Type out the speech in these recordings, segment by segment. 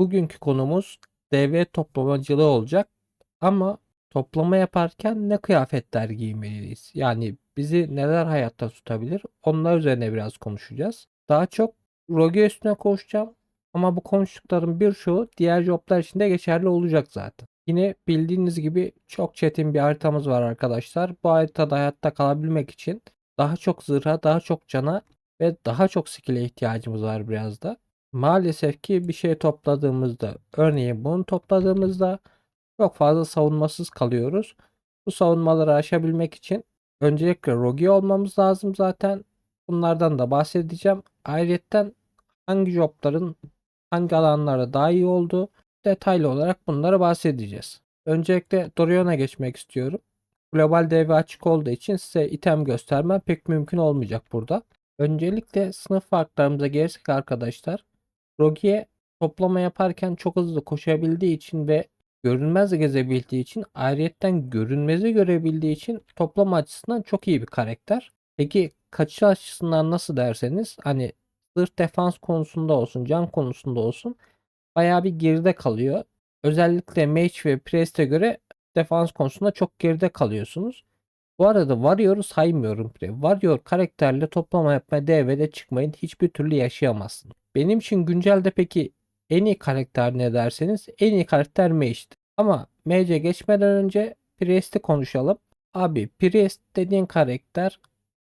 Bugünkü konumuz DV toplamacılığı olacak. Ama toplama yaparken ne kıyafetler giymeliyiz? Yani bizi neler hayatta tutabilir? Onlar üzerine biraz konuşacağız. Daha çok Rogue üstüne konuşacağım. Ama bu konuştuklarım birçoğu diğer joblar için de geçerli olacak zaten. Yine bildiğiniz gibi çok çetin bir haritamız var arkadaşlar. Bu haritada hayatta kalabilmek için daha çok zırha, daha çok cana ve daha çok skill'e ihtiyacımız var biraz da. Maalesef ki bir şey topladığımızda, örneğin bunu topladığımızda çok fazla savunmasız kalıyoruz. Bu savunmaları aşabilmek için öncelikle Rogi olmamız lazım zaten. Bunlardan da bahsedeceğim. Ayrıca hangi jobların hangi alanlarda daha iyi olduğu detaylı olarak bunlara bahsedeceğiz. Öncelikle Dorion'a geçmek istiyorum. Global DV açık olduğu için size item göstermem pek mümkün olmayacak burada. Öncelikle sınıf farklarımıza gelirsek arkadaşlar. Rogi'ye toplama yaparken çok hızlı koşabildiği için ve görünmez gezebildiği için ayrıyetten görünmezi görebildiği için toplama açısından çok iyi bir karakter. Peki kaçış açısından nasıl derseniz hani zırh defans konusunda olsun can konusunda olsun bayağı bir geride kalıyor. Özellikle Mage ve Priest'e göre defans konusunda çok geride kalıyorsunuz. Bu arada Warrior'u saymıyorum bile. Warrior karakterle toplama yapmaya DV'de çıkmayın. Hiçbir türlü yaşayamazsın. Benim için güncelde peki en iyi karakter ne derseniz en iyi karakter Mage'di. Ama Mage'e geçmeden önce Priest'i konuşalım. Abi Priest dediğin karakter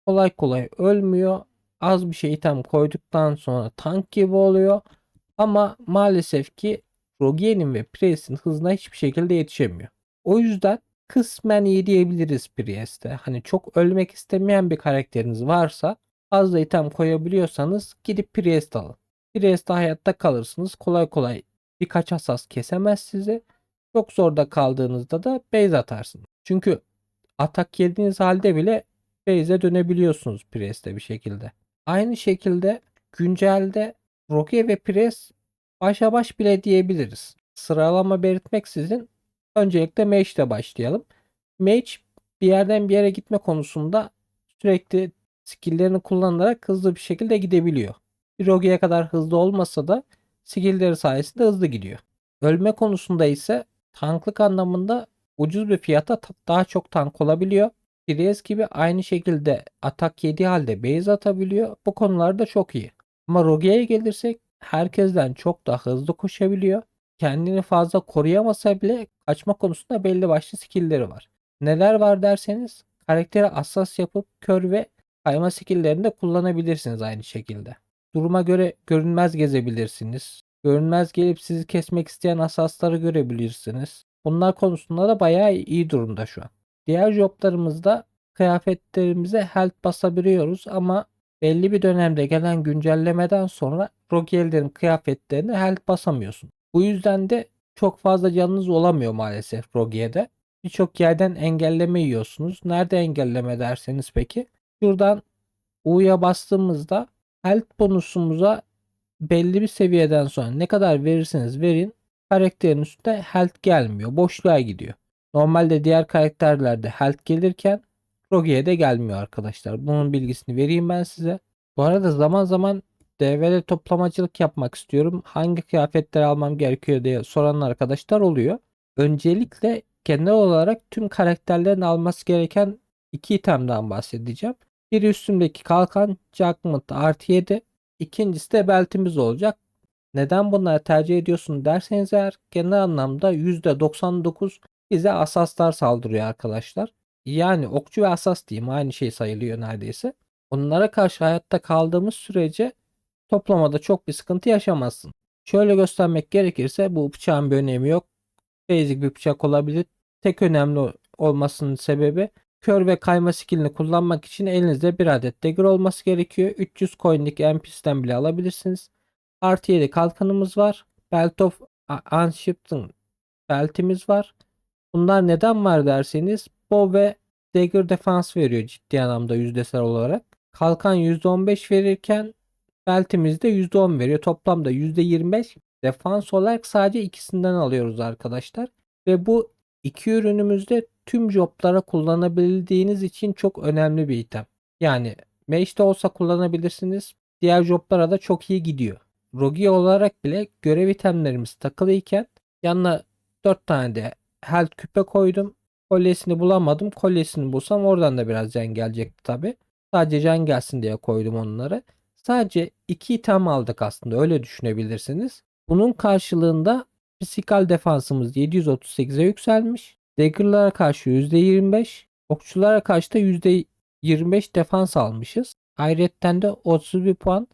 kolay kolay ölmüyor. Az bir şey item koyduktan sonra tank gibi oluyor. Ama maalesef ki Rogien'in ve Priest'in hızına hiçbir şekilde yetişemiyor. O yüzden kısmen iyi diyebiliriz Priest'e. Hani çok ölmek istemeyen bir karakteriniz varsa fazla item koyabiliyorsanız gidip Priest alın. Priest'te hayatta kalırsınız. Kolay kolay birkaç hasas kesemez sizi. Çok zorda kaldığınızda da base atarsınız. Çünkü atak yediğiniz halde bile base'e dönebiliyorsunuz Priest'te bir şekilde. Aynı şekilde güncelde Rogue ve Priest başa baş bile diyebiliriz. Sıralama belirtmeksizin öncelikle Mage ile başlayalım. Mage bir yerden bir yere gitme konusunda sürekli skill'lerini kullanarak hızlı bir şekilde gidebiliyor. Bir Rogue'ye kadar hızlı olmasa da skill'leri sayesinde hızlı gidiyor. Ölme konusunda ise tanklık anlamında ucuz bir fiyata ta- daha çok tank olabiliyor. Priest gibi aynı şekilde atak yediği halde base atabiliyor. Bu konularda çok iyi. Ama Rogue'ye gelirsek herkesten çok daha hızlı koşabiliyor. Kendini fazla koruyamasa bile kaçma konusunda belli başlı skill'leri var. Neler var derseniz karakteri hassas yapıp kör ve kayma skill'lerini de kullanabilirsiniz aynı şekilde. Duruma göre görünmez gezebilirsiniz. Görünmez gelip sizi kesmek isteyen asasları görebilirsiniz. Bunlar konusunda da bayağı iyi durumda şu an. Diğer joblarımızda kıyafetlerimize health basabiliyoruz ama belli bir dönemde gelen güncellemeden sonra Rogel'lerin kıyafetlerine health basamıyorsun. Bu yüzden de çok fazla canınız olamıyor maalesef Rogue'de. Birçok yerden engelleme yiyorsunuz. Nerede engelleme derseniz peki? Şuradan U'ya bastığımızda health bonusumuza belli bir seviyeden sonra ne kadar verirseniz verin karakterin üstünde health gelmiyor. Boşluğa gidiyor. Normalde diğer karakterlerde health gelirken Rogue'ye de gelmiyor arkadaşlar. Bunun bilgisini vereyim ben size. Bu arada zaman zaman DV'de toplamacılık yapmak istiyorum. Hangi kıyafetleri almam gerekiyor diye soran arkadaşlar oluyor. Öncelikle genel olarak tüm karakterlerin alması gereken iki itemden bahsedeceğim. Biri üstümdeki kalkan Judgment artı 7. İkincisi de beltimiz olacak. Neden bunları tercih ediyorsun derseniz eğer genel anlamda %99 bize asaslar saldırıyor arkadaşlar. Yani okçu ve asas diyeyim aynı şey sayılıyor neredeyse. Onlara karşı hayatta kaldığımız sürece toplamada çok bir sıkıntı yaşamazsın. Şöyle göstermek gerekirse bu bıçağın bir önemi yok. Basic bir bıçak olabilir. Tek önemli olmasının sebebi kör ve kayma skillini kullanmak için elinizde bir adet dagger olması gerekiyor. 300 coin'lik NPC'den bile alabilirsiniz. Artı 7 kalkanımız var. Belt of Unshipped beltimiz var. Bunlar neden var derseniz bow ve dagger defans veriyor ciddi anlamda yüzdesel olarak. Kalkan %15 verirken beltimiz de %10 veriyor. Toplamda %25 defans olarak sadece ikisinden alıyoruz arkadaşlar. Ve bu iki ürünümüzde tüm joblara kullanabildiğiniz için çok önemli bir item. Yani Mage'de olsa kullanabilirsiniz. Diğer joblara da çok iyi gidiyor. Rogi olarak bile görev itemlerimiz takılıyken yanına 4 tane de health küpe koydum. Kolyesini bulamadım. Kolyesini bulsam oradan da biraz can gelecekti tabi. Sadece can gelsin diye koydum onları. Sadece 2 item aldık aslında öyle düşünebilirsiniz. Bunun karşılığında fisikal defansımız 738'e yükselmiş. Dagger'lara karşı %25, okçulara karşı da %25 defans almışız. Ayrıca de 31 puan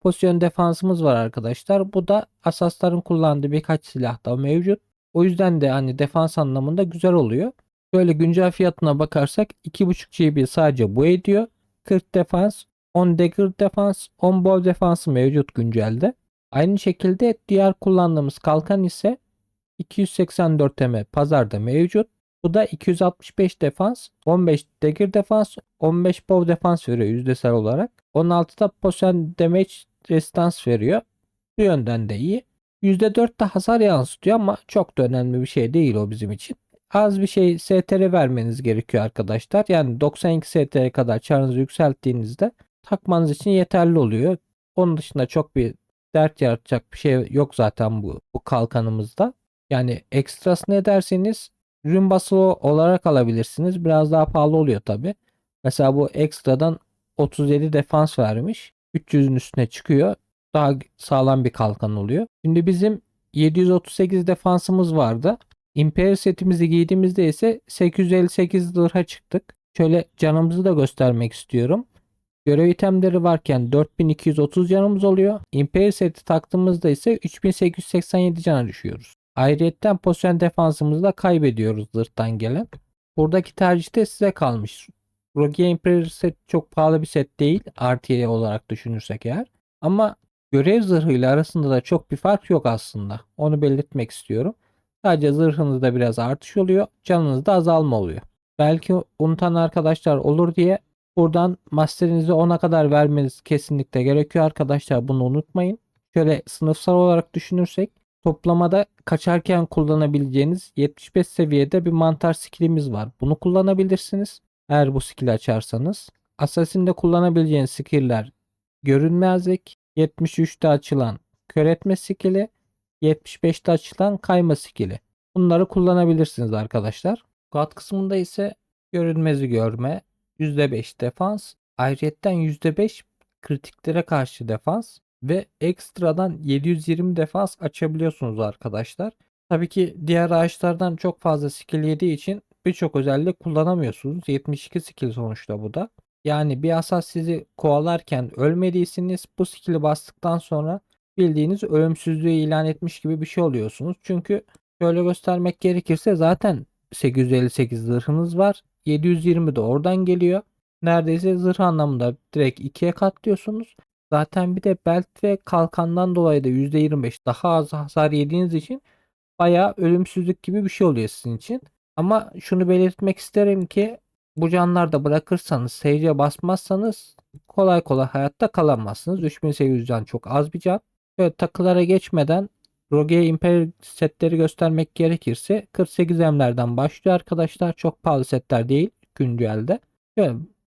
pozisyon defansımız var arkadaşlar. Bu da asasların kullandığı birkaç silah da mevcut. O yüzden de hani defans anlamında güzel oluyor. Böyle güncel fiyatına bakarsak 2.5 GB sadece bu ediyor. 40 defans, 10 dagger defans, 10 bow defansı mevcut güncelde. Aynı şekilde diğer kullandığımız kalkan ise 284 TM pazarda mevcut. Bu da 265 defans, 15 dagger defans, 15 bow defans veriyor yüzdesel olarak. 16'da potion damage resistance veriyor. Bu yönden de iyi. %4 de hasar yansıtıyor ama çok da önemli bir şey değil o bizim için. Az bir şey STR vermeniz gerekiyor arkadaşlar. Yani 92 STR kadar çarınızı yükselttiğinizde takmanız için yeterli oluyor. Onun dışında çok bir dert yaratacak bir şey yok zaten bu, bu kalkanımızda. Yani ekstrası ne derseniz ürün basılı olarak alabilirsiniz. Biraz daha pahalı oluyor tabi. Mesela bu ekstradan 37 defans vermiş. 300'ün üstüne çıkıyor. Daha sağlam bir kalkan oluyor. Şimdi bizim 738 defansımız vardı. Imperial setimizi giydiğimizde ise 858 lira çıktık. Şöyle canımızı da göstermek istiyorum. Görev itemleri varken 4230 canımız oluyor. Imperial seti taktığımızda ise 3887 cana düşüyoruz. Ayrıyetten pozisyon defansımızı da kaybediyoruz zırhtan gelen. Buradaki tercih de size kalmış. Rogue Imperial set çok pahalı bir set değil. RTA olarak düşünürsek eğer. Ama görev zırhıyla arasında da çok bir fark yok aslında. Onu belirtmek istiyorum. Sadece zırhınızda biraz artış oluyor. Canınızda azalma oluyor. Belki unutan arkadaşlar olur diye buradan masterinizi 10'a kadar vermeniz kesinlikle gerekiyor arkadaşlar. Bunu unutmayın. Şöyle sınıfsal olarak düşünürsek toplamada kaçarken kullanabileceğiniz 75 seviyede bir mantar skillimiz var. Bunu kullanabilirsiniz. Eğer bu skill'i açarsanız. Assassin'de kullanabileceğiniz skill'ler görünmezlik, 73'te açılan kör etme skill'i, 75'te açılan kayma skill'i. Bunları kullanabilirsiniz arkadaşlar. Squad kısmında ise görünmezi görme, %5 defans, ayrıyetten %5 kritiklere karşı defans ve ekstradan 720 defans açabiliyorsunuz arkadaşlar. Tabii ki diğer ağaçlardan çok fazla skill yediği için birçok özellik kullanamıyorsunuz. 72 skill sonuçta bu da. Yani bir asas sizi kovalarken ölmediyseniz bu skill'i bastıktan sonra bildiğiniz ölümsüzlüğü ilan etmiş gibi bir şey oluyorsunuz. Çünkü şöyle göstermek gerekirse zaten 858 zırhınız var. 720 de oradan geliyor. Neredeyse zırh anlamında direkt ikiye katlıyorsunuz. Zaten bir de belt ve kalkandan dolayı da %25 daha az hasar yediğiniz için bayağı ölümsüzlük gibi bir şey oluyor sizin için. Ama şunu belirtmek isterim ki bu canlarda bırakırsanız, seyirciye basmazsanız kolay kolay hayatta kalamazsınız. 3800 can çok az bir can. Böyle takılara geçmeden Rogue Imperial setleri göstermek gerekirse 48 emlerden başlıyor arkadaşlar. Çok pahalı setler değil güncelde. Böyle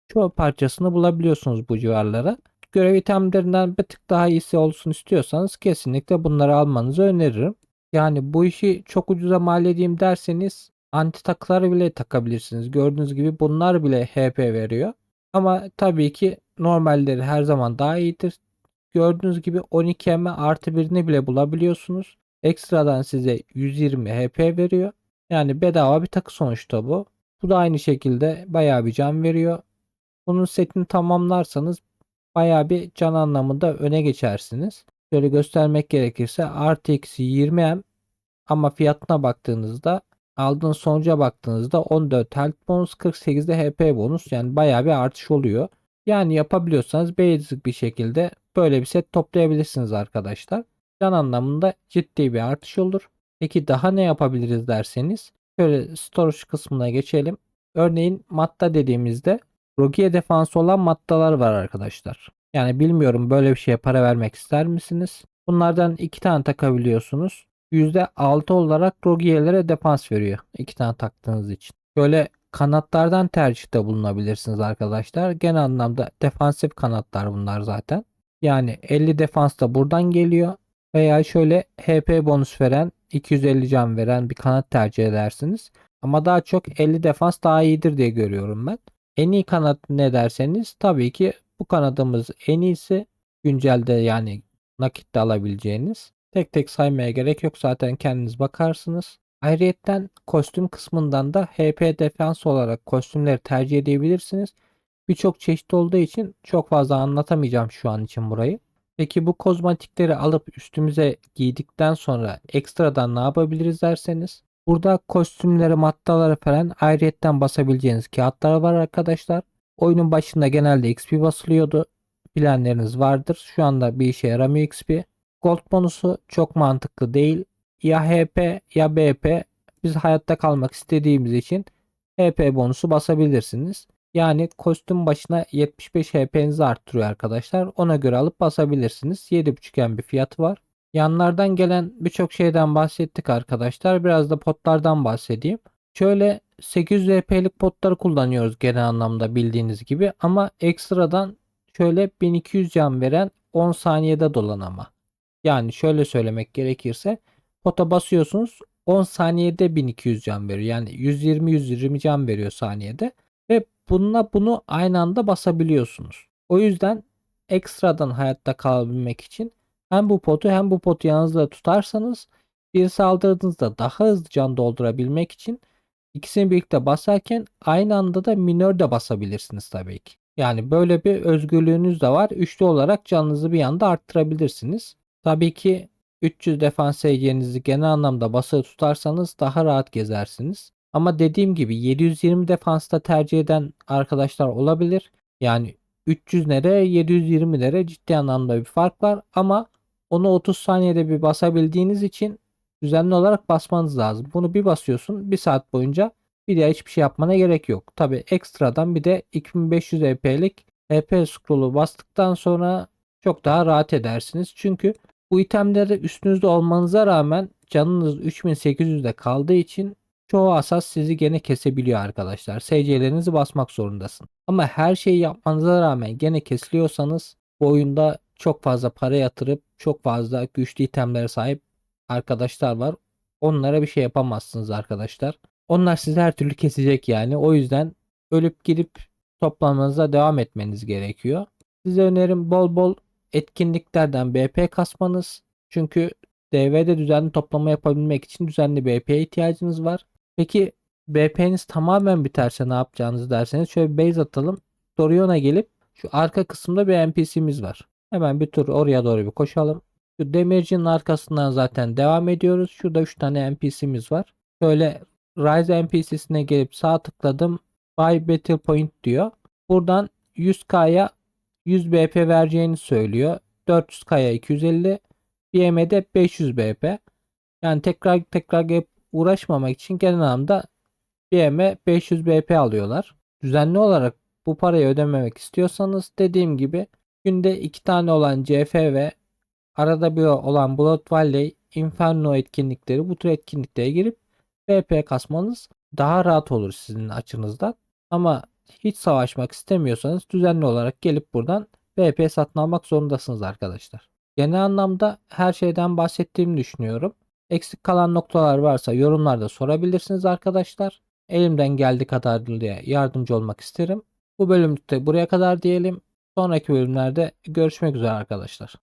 çoğu parçasını bulabiliyorsunuz bu civarlara. Görev itemlerinden bir tık daha iyisi olsun istiyorsanız kesinlikle bunları almanızı öneririm. Yani bu işi çok ucuza mal edeyim derseniz anti takıları bile takabilirsiniz. Gördüğünüz gibi bunlar bile HP veriyor. Ama tabii ki normalleri her zaman daha iyidir. Gördüğünüz gibi 12 M artı birini bile bulabiliyorsunuz. Ekstradan size 120 HP veriyor. Yani bedava bir takı sonuçta bu. Bu da aynı şekilde bayağı bir can veriyor. Bunun setini tamamlarsanız bayağı bir can anlamında öne geçersiniz. Şöyle göstermek gerekirse artı eksi 20 M ama fiyatına baktığınızda aldığınız sonuca baktığınızda 14 health bonus 48'de HP bonus yani bayağı bir artış oluyor. Yani yapabiliyorsanız basic bir şekilde böyle bir set toplayabilirsiniz arkadaşlar. Can anlamında ciddi bir artış olur. Peki daha ne yapabiliriz derseniz şöyle storage kısmına geçelim. Örneğin matta dediğimizde Rogier defansı olan maddalar var arkadaşlar. Yani bilmiyorum böyle bir şeye para vermek ister misiniz? Bunlardan iki tane takabiliyorsunuz. %6 olarak Rogier'lere defans veriyor. iki tane taktığınız için. Böyle kanatlardan tercihte bulunabilirsiniz arkadaşlar. Genel anlamda defansif kanatlar bunlar zaten. Yani 50 defans da buradan geliyor. Veya şöyle HP bonus veren 250 can veren bir kanat tercih edersiniz. Ama daha çok 50 defans daha iyidir diye görüyorum ben. En iyi kanat ne derseniz tabii ki bu kanadımız en iyisi. Güncelde yani nakitte alabileceğiniz. Tek tek saymaya gerek yok zaten kendiniz bakarsınız. Ayrıyetten kostüm kısmından da HP defans olarak kostümleri tercih edebilirsiniz. Birçok çeşit olduğu için çok fazla anlatamayacağım şu an için burayı. Peki bu kozmetikleri alıp üstümüze giydikten sonra ekstradan ne yapabiliriz derseniz burada kostümleri, maddaları falan ayrıyetten basabileceğiniz kağıtlar var arkadaşlar. Oyunun başında genelde XP basılıyordu. Bilenleriniz vardır. Şu anda bir işe yaramıyor XP. Gold bonusu çok mantıklı değil. Ya HP ya BP biz hayatta kalmak istediğimiz için HP bonusu basabilirsiniz. Yani kostüm başına 75 HP'nizi arttırıyor arkadaşlar. Ona göre alıp basabilirsiniz. 7.5 bir fiyatı var. Yanlardan gelen birçok şeyden bahsettik arkadaşlar. Biraz da potlardan bahsedeyim. Şöyle 800 HP'lik potları kullanıyoruz genel anlamda bildiğiniz gibi. Ama ekstradan şöyle 1200 can veren 10 saniyede dolanama. Yani şöyle söylemek gerekirse pota basıyorsunuz 10 saniyede 1200 can veriyor. Yani 120-120 can veriyor saniyede. Bununla bunu aynı anda basabiliyorsunuz. O yüzden ekstradan hayatta kalabilmek için hem bu potu hem bu potu yanınızda tutarsanız bir saldırdığınızda daha hızlı can doldurabilmek için ikisini birlikte basarken aynı anda da minör de basabilirsiniz tabii ki. Yani böyle bir özgürlüğünüz de var. Üçlü olarak canınızı bir anda arttırabilirsiniz. Tabii ki 300 defans seviyenizi genel anlamda basılı tutarsanız daha rahat gezersiniz. Ama dediğim gibi 720 defansta tercih eden arkadaşlar olabilir. Yani 300 nere 720 nere ciddi anlamda bir fark var ama onu 30 saniyede bir basabildiğiniz için düzenli olarak basmanız lazım. Bunu bir basıyorsun bir saat boyunca bir daha hiçbir şey yapmana gerek yok. Tabi ekstradan bir de 2500 EP'lik EP scroll'u bastıktan sonra çok daha rahat edersiniz. Çünkü bu itemleri üstünüzde olmanıza rağmen canınız 3800'de kaldığı için çoğu asas sizi gene kesebiliyor arkadaşlar. SC'lerinizi basmak zorundasın. Ama her şeyi yapmanıza rağmen gene kesiliyorsanız bu oyunda çok fazla para yatırıp çok fazla güçlü itemlere sahip arkadaşlar var. Onlara bir şey yapamazsınız arkadaşlar. Onlar sizi her türlü kesecek yani. O yüzden ölüp girip toplamanıza devam etmeniz gerekiyor. Size önerim bol bol etkinliklerden BP kasmanız. Çünkü DV'de düzenli toplama yapabilmek için düzenli BP'ye ihtiyacınız var. Peki BP'niz tamamen biterse ne yapacağınızı derseniz şöyle base atalım. Dorion'a gelip şu arka kısımda bir NPC'miz var. Hemen bir tur oraya doğru bir koşalım. Şu demircinin arkasından zaten devam ediyoruz. Şurada 3 tane NPC'miz var. Şöyle Rise NPC'sine gelip sağ tıkladım. Buy Battle Point diyor. Buradan 100k'ya 100 BP vereceğini söylüyor. 400k'ya 250. BM'de 500 BP. Yani tekrar tekrar gelip uğraşmamak için genel anlamda BM'e 500 BP alıyorlar. Düzenli olarak bu parayı ödememek istiyorsanız dediğim gibi günde 2 tane olan CF ve arada bir olan Blood Valley, Inferno etkinlikleri bu tür etkinliklere girip BP kasmanız daha rahat olur sizin açınızdan. Ama hiç savaşmak istemiyorsanız düzenli olarak gelip buradan BP satın almak zorundasınız arkadaşlar. Genel anlamda her şeyden bahsettiğimi düşünüyorum. Eksik kalan noktalar varsa yorumlarda sorabilirsiniz arkadaşlar. Elimden geldiği kadar diye yardımcı olmak isterim. Bu bölümde buraya kadar diyelim. Sonraki bölümlerde görüşmek üzere arkadaşlar.